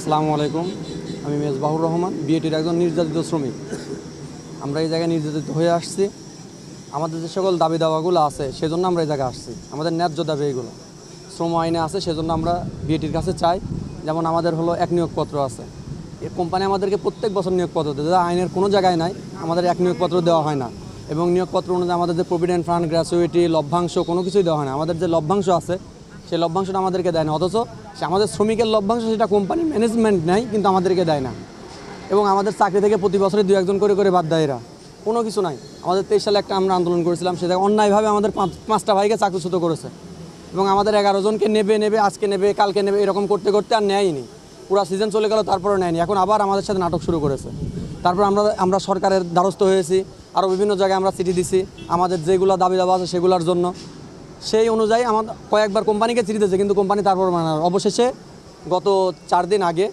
আসসালামু আলাইকুম। আমি মেজবাহুর রহমান, বিএটির একজন নির্যাতিত শ্রমিক। আমরা এই জায়গায় নির্যাতিত হয়ে আসছি। আমাদের যে সকল দাবি দাওয়াগুলো আছে, সেজন্য আমরা এই জায়গায় আসছি। আমাদের ন্যায্য দাবি এগুলো শ্রম আইনে আছে, সেজন্য আমরা বিএটির কাছে চাই। যেমন আমাদের হলো এক নিয়োগপত্র আছে। এই কোম্পানি আমাদেরকে প্রত্যেক বছর নিয়োগপত্র দেয়। যা আইনের কোনো জায়গায় নাই, আমাদের এক নিয়োগপত্র দেওয়া হয় না। এবং নিয়োগপত্র অনুযায়ী আমাদের যে প্রভিডেন্ট ফান্ড গ্র্যাচুইটি লভ্যাংশ কোনো কিছুই দেওয়া হয় না। আমাদের যে লভ্যাংশ আছে সেই লভ্যাংশটা আমাদেরকে দেয় না। অথচ সে আমাদের শ্রমিকের লভ্যাংশ, সেটা কোম্পানি ম্যানেজমেন্ট নেয়, কিন্তু আমাদেরকে দেয় না। এবং আমাদের চাকরি থেকে প্রতি বছরে দু একজন করে করে বাদ দেয় এরা। কোনো কিছু নাই। আমাদের তেইশ সালে একটা আমরা আন্দোলন করেছিলাম, সেটা অন্যায়ভাবে আমাদের পাঁচ, পাঁচটা ভাইকে চাকরিচ্যুত করেছে। এবং আমাদের এগারো জনকে নেবে নেবে, আজকে নেবে, কালকে নেবে, এরকম করতে করতে আর নেয়নি পুরো সিজন চলে গেল তারপরে নেয়নি। এখন আবার আমাদের সাথে নাটক শুরু করেছে। তারপর আমরা আমরা সরকারের দ্বারস্থ হয়েছি। আরও বিভিন্ন জায়গায় আমরা চিঠি দিছি। আমাদের যেগুলো দাবি দাবা আছে সেগুলোর জন্য। সেই অনুযায়ী আমার কয়েকবার কোম্পানিকে চিঠি দিয়েছে, কিন্তু কোম্পানি তারপর মানে অবশেষে গত চার দিন আগে